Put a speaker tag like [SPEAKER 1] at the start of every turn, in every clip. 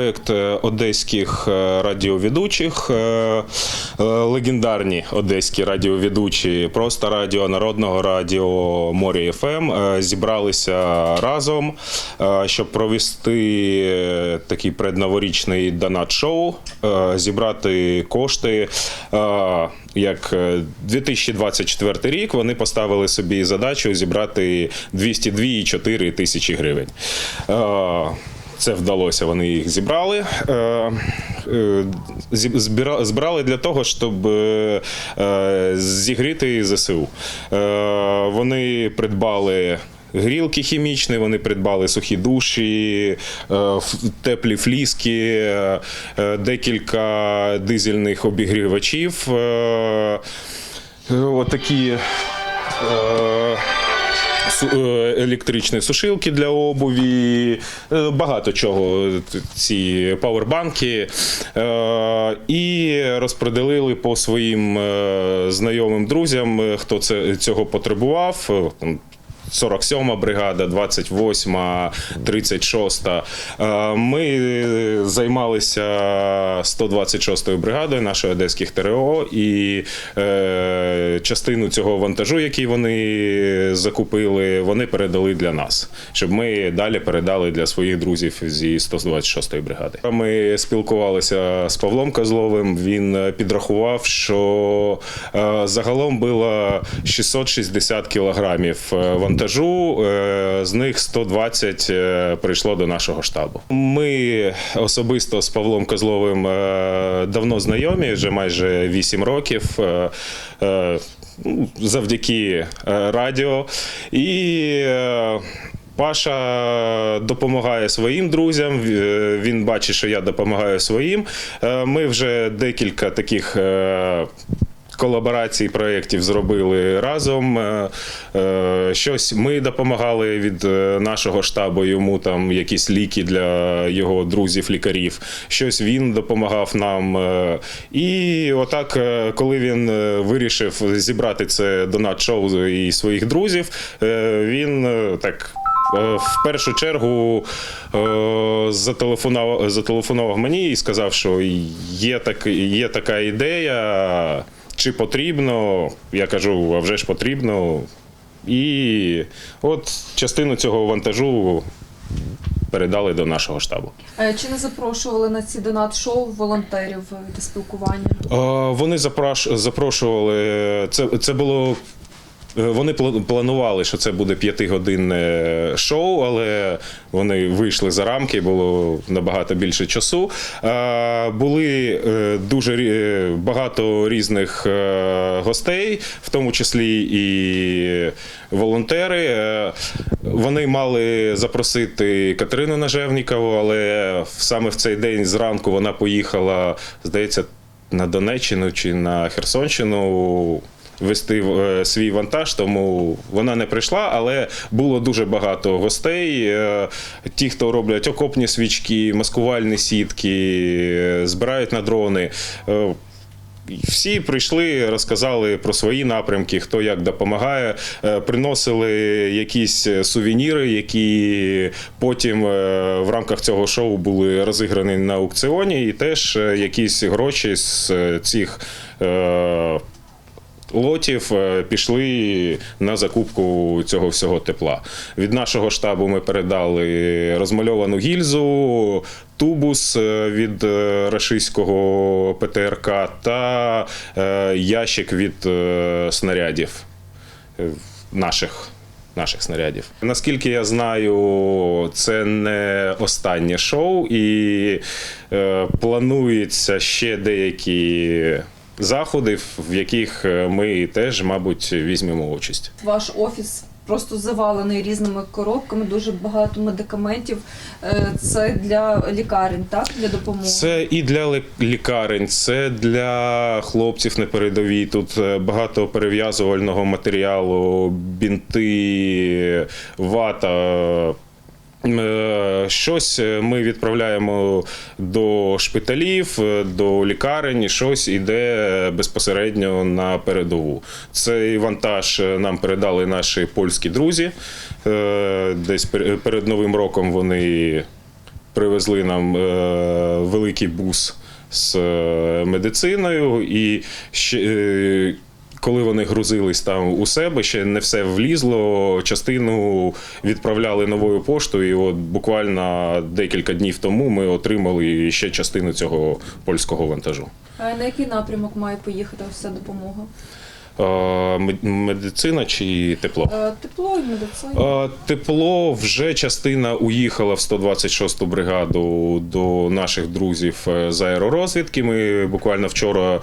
[SPEAKER 1] проєкт е, одеських е, радіоведучих, е, легендарні одеські радіоведучі, просто радіо, народного радіо Морі ФМ зібралися разом, щоб провести такий предноворічний донат-шоу, зібрати кошти. Як е, 2024 рік вони поставили собі задачу зібрати 202,4 тисячі гривень. Це вдалося, вони їх зібрали. Е, е, Збирали для того, щоб е, зігріти ЗСУ. Вони придбали. Грілки хімічні, вони придбали сухі душі, теплі фліски, декілька дизельних обігрівачів. Отакі е, електричні сушилки для обуві, е, багато чого. Ці павербанки. Е, І розпределили по своїм е, знайомим друзям, е, хто це цього потребував. Е, там 47 бригада, 28, 36. Е, Ми займалися 126 бригадою нашої одеських ТРО і е, частину цього вантажу, який вони закупили, вони передали для нас, щоб ми далі передали для своїх друзів зі 126 бригади. Ми спілкувалися з Павлом Козловим. Він підрахував, що е, загалом було 660 кілограмів е, вантажу, е, з них 120 е, прийшло до нашого штабу. Ми особисто з Павлом Козловим е, давно знайомі, вже майже 8 років. ну, Завдяки радіо. І Паша допомагає своїм друзям. Він бачить, що я допомагаю своїм. Ми вже декілька таких. Колаборацій проєктів зробили разом. Е, е, Щось ми допомагали від е, нашого штабу йому там якісь ліки для його друзів-лікарів. Щось він допомагав нам. І отак, коли він вирішив зібрати це донат-шоу і своїх друзів, він так. В першу чергу зателефонував, зателефонував мені і сказав, що є, так, є така ідея, чи потрібно. Я кажу, а вже ж потрібно. І от частину цього вантажу передали до нашого штабу.
[SPEAKER 2] Чи не запрошували на ці донат-шоу волонтерів до спілкування?
[SPEAKER 1] Вони запрошували. Це, це було. Е, Вони пла- планували, що це буде п'ятигодинне шоу, але вони вийшли за рамки, було набагато більше часу. Е, Були е, дуже е, багато різних е, гостей, в тому числі і волонтери. Е, Вони мали запросити Катерину Нажевнікову, але саме в цей день зранку вона поїхала, здається, на Донеччину чи на Херсонщину. Вести е, свій вантаж, тому вона не прийшла, але було дуже багато гостей. Е, Ті, хто роблять окопні свічки, маскувальні сітки, е, збирають на дрони. Всі прийшли, розказали про свої напрямки, хто як допомагає, приносили якісь сувеніри, які потім в рамках цього шоу були розіграні на аукціоні, і теж якісь гроші з цих. Лотів е, пішли на закупку цього всього тепла. Від нашого штабу ми передали розмальовану гільзу, тубус е, від е, рашистського ПТРК та ящик від снарядів наших. Наших снарядів. Наскільки я знаю, це не останнє шоу, і планується ще деякі заходи, в яких е, ми теж, мабуть, візьмемо участь.
[SPEAKER 2] Ваш офіс просто завалений різними коробками, дуже багато медикаментів. Е, Це для лікарень, так? Для допомоги.
[SPEAKER 1] Це і для лі- лікарень, це для хлопців на передовій. Тут е, багато перев'язувального матеріалу, бінти, вата. Е, Щось ми відправляємо до шпиталів, е, до лікарень, щось іде безпосередньо на передову. Цей вантаж е, нам передали наші польські друзі. Е, Десь пер- перед Новим роком вони привезли нам е, великий бус з е, медициною, і ще, е, коли вони грузились там у себе, ще не все влізло. Частину відправляли новою поштою. І от буквально декілька днів тому ми отримали ще частину цього польського вантажу.
[SPEAKER 2] А на який напрямок має поїхати вся допомога?
[SPEAKER 1] Е, мед- Медицина чи тепло?
[SPEAKER 2] Е, Тепло і медицина.
[SPEAKER 1] Е, Тепло вже частина уїхала в 126-ту бригаду до наших друзів з аеророзвідки. Ми буквально вчора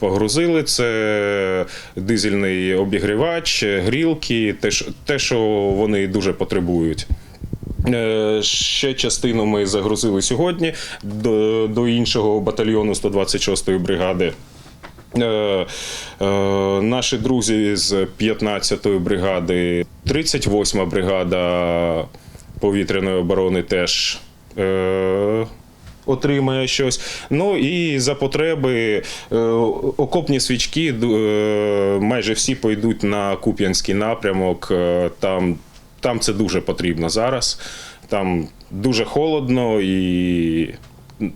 [SPEAKER 1] погрузили це дизельний обігрівач, грілки, те, що- вони дуже потребують. Ще частину ми загрузили сьогодні до, до іншого батальйону 126-ї бригади. Е, е, наші друзі з 15-ї бригади, 38-ма бригада повітряної оборони теж е, отримає щось. Ну і за потреби окопні свічки майже всі пойдуть на Куп'янський напрямок. Там, там це дуже потрібно зараз. Там дуже холодно і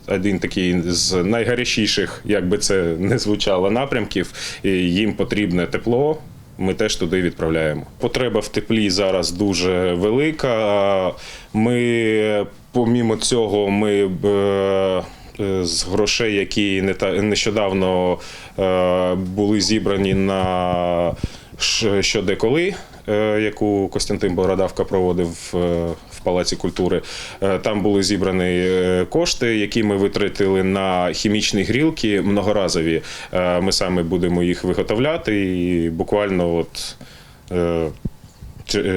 [SPEAKER 1] один такий з найгарячіших, як би це не звучало, напрямків. Їм потрібне тепло. Ми теж туди відправляємо. Потреба в теплі зараз дуже велика. Ми, помімо цього, ми б, е, з грошей, які не та- нещодавно е, були зібрані на «Ш- що де коли, е, яку Костянтин Бородавка проводив е, в Палаці культури. Е, Там були зібрані е, кошти, які ми витратили на хімічні грілки многоразові. Е, Ми саме будемо їх виготовляти і буквально от. е,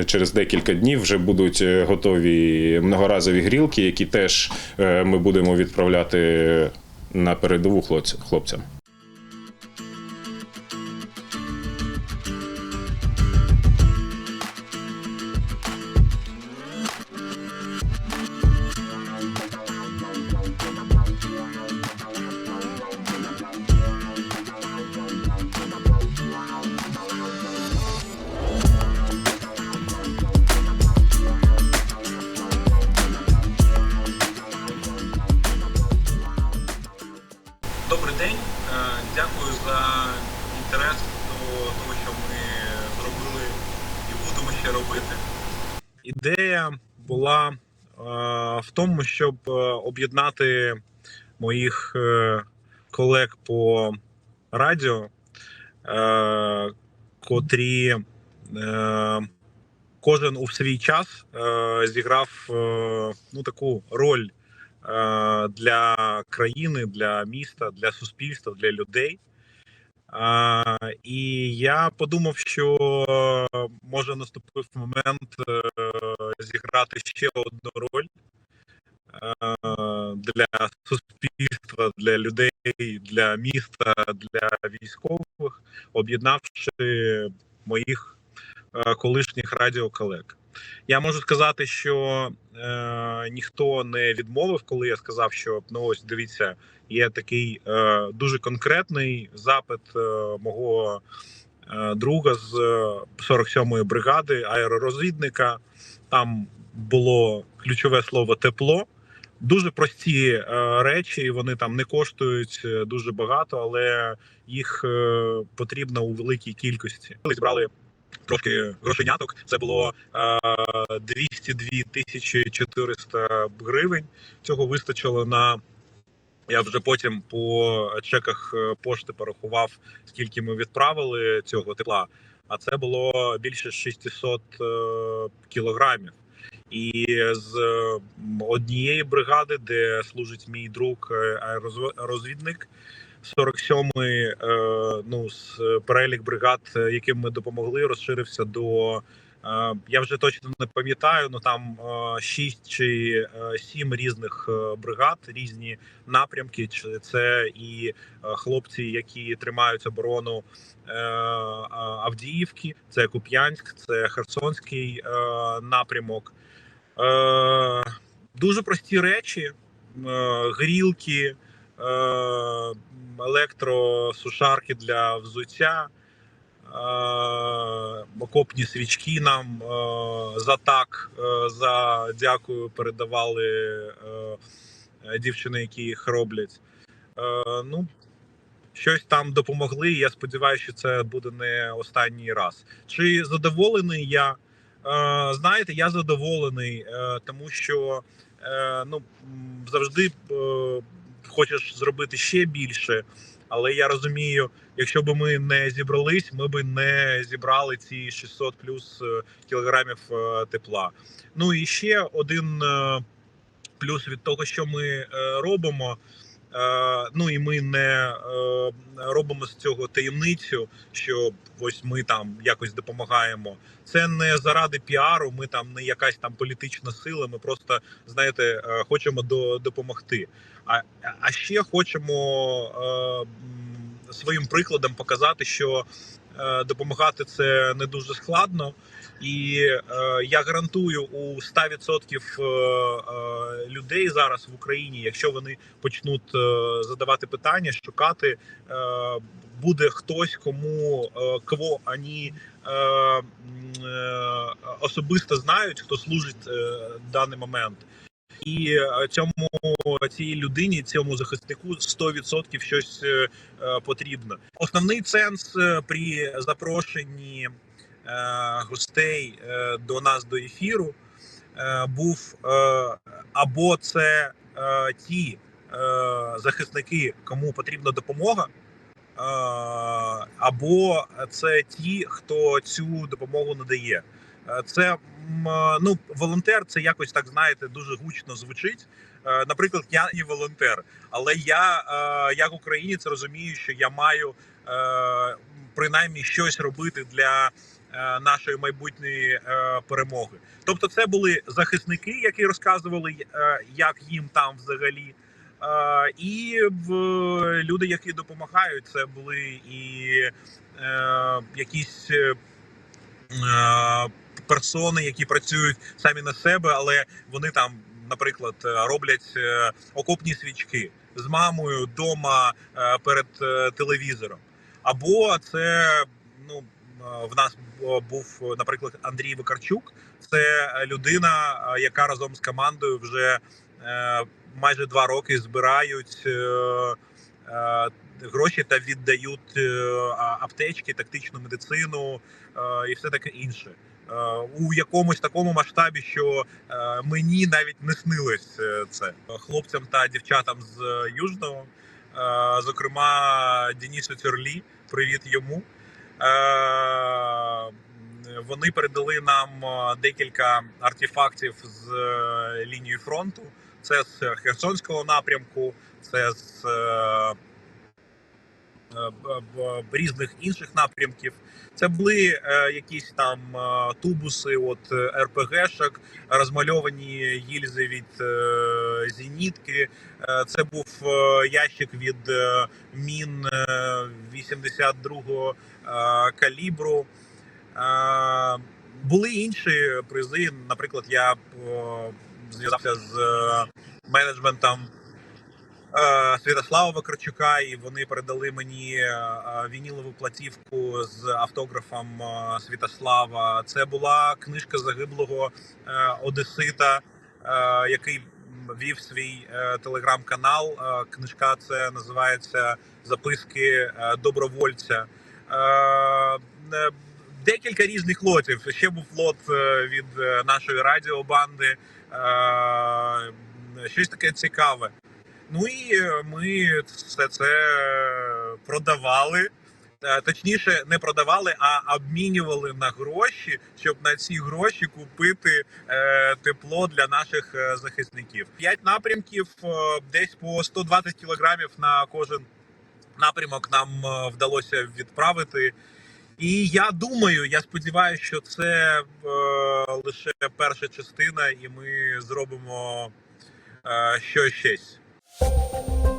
[SPEAKER 1] Через декілька днів вже будуть е, готові многоразові грілки, які теж е, ми будемо відправляти на передову хлопцям.
[SPEAKER 3] Була е, в тому, щоб е, об'єднати моїх е, колег по радіо, котрі кожен у свій час зіграв ну, таку роль для країни, для міста, для суспільства, для людей. І я подумав, що може наступив момент зіграти ще одну роль е, для суспільства, для людей, для міста, для військових, об'єднавши моїх е, колишніх радіоколег. Я можу сказати, що е, ніхто не відмовив, коли я сказав, що ну ось дивіться, є такий е, дуже конкретний запит е, мого е, друга з е, 47-ї бригади аеророзвідника. Там було ключове слово тепло. Дуже прості е, речі, вони там не коштують е, дуже багато, але їх е, потрібно у великій кількості. Ми зібрали трошки грошеняток. Це було е, 202 тисячі 400 гривень. Цього вистачило на. Я вже потім по чеках е, пошти порахував, скільки ми відправили цього тепла. А це було більше 600 е, кілограмів. І з е, однієї бригади, де служить мій друг е, аеророзвідник, 47-й, е, ну, з перелік бригад, яким ми допомогли, розширився до. Е, Я вже точно не пам'ятаю, ну там е, шість чи е, сім різних бригад, різні напрямки. Це і хлопці, які тримають оборону Авдіївки, це Куп'янськ, це Херсонський напрямок. Дуже прості речі, грілки, електросушарки для взуття. Окопні свічки нам е, за так, е, за дякую передавали е, е, дівчини, які їх роблять. Е, ну, щось там допомогли. Я сподіваюся, що це буде не останній раз. Чи задоволений я? Е, знаєте, я задоволений, е, тому що е, ну, завжди е, хочеш зробити ще більше, але я розумію, якщо б ми не зібрались, ми б не зібрали ці 600 плюс е, кілограмів е, тепла. Ну і ще один е, плюс від того, що ми робимо. Е, Ну і ми не е, робимо з цього таємницю, що ось ми там якось допомагаємо. Це не заради піару. Ми там не якась там політична сила. Ми просто знаєте, е, хочемо до, допомогти. А, а ще хочемо своїм прикладом показати, що допомагати це не дуже складно. І е, я гарантую у 100% е, е, людей зараз в Україні, якщо вони почнуть е, задавати питання, шукати, е, буде хтось, кому е, кого ані е, особисто знають, хто служить е, даний момент. І цьому цій людині, цьому захиснику 100% щось е, потрібно. Основний сенс при запрошенні гостей е, до нас до ефіру е, був е, або це е, ті е, захисники, кому потрібна допомога, е, або це ті, хто цю допомогу надає. Е, Це е, ну волонтер, це якось так знаєте, дуже гучно звучить. Е, Наприклад, я і волонтер, але я е, як українець розумію, що я маю е, принаймні щось робити для е, нашої майбутньої е, перемоги. Тобто, це були захисники, які розказували, е, як їм там взагалі. Е, І люди, які допомагають, це були і е, якісь е, е, персони, які працюють самі на себе, але вони там, наприклад, е, роблять е, окопні свічки з мамою вдома е, перед е, телевізором. Або це ну е, в нас був, наприклад, Андрій Викарчук. Це людина, е, яка разом з командою вже е, майже два роки збирають. е, е, Гроші та віддають е, аптечки, тактичну медицину е, і все таке інше. Е, У якомусь такому масштабі, що е, мені навіть не снилось е, це хлопцям та дівчатам з е, Южного, е, зокрема Денису Тюрлі, привіт йому. Е, Вони передали нам е, декілька артефактів з е, лінії фронту. Це з Херсонського напрямку, це з різних інших напрямків. Це були е, якісь там е, тубуси, от е, РПГшок, розмальовані гільзи від е, зенітки. Е, це був е, ящик від е, мін е, 82-го е, калібру. Е, були інші призи. Наприклад, я е, зв'язався з е, менеджментом е, Святослава Вакарчука, і вони передали мені е, е, вінілову платівку з автографом е, Святослава. Це була книжка загиблого е, Одесита, е, який вів свій е, телеграм-канал. Е, Книжка це називається Записки е, добровольця. Е, е, Декілька різних лотів. Ще був лот е, від е, нашої радіобанди. Е, Щось таке цікаве. Ну і е, ми все це продавали. Е, Точніше, не продавали, а обмінювали на гроші, щоб на ці гроші купити е, тепло для наших е, захисників. П'ять напрямків, е, десь по 120 кілограмів на кожен напрямок нам е, вдалося відправити. І я думаю, я сподіваюся, що це е, лише перша частина, і ми зробимо е, що щось. Thank you.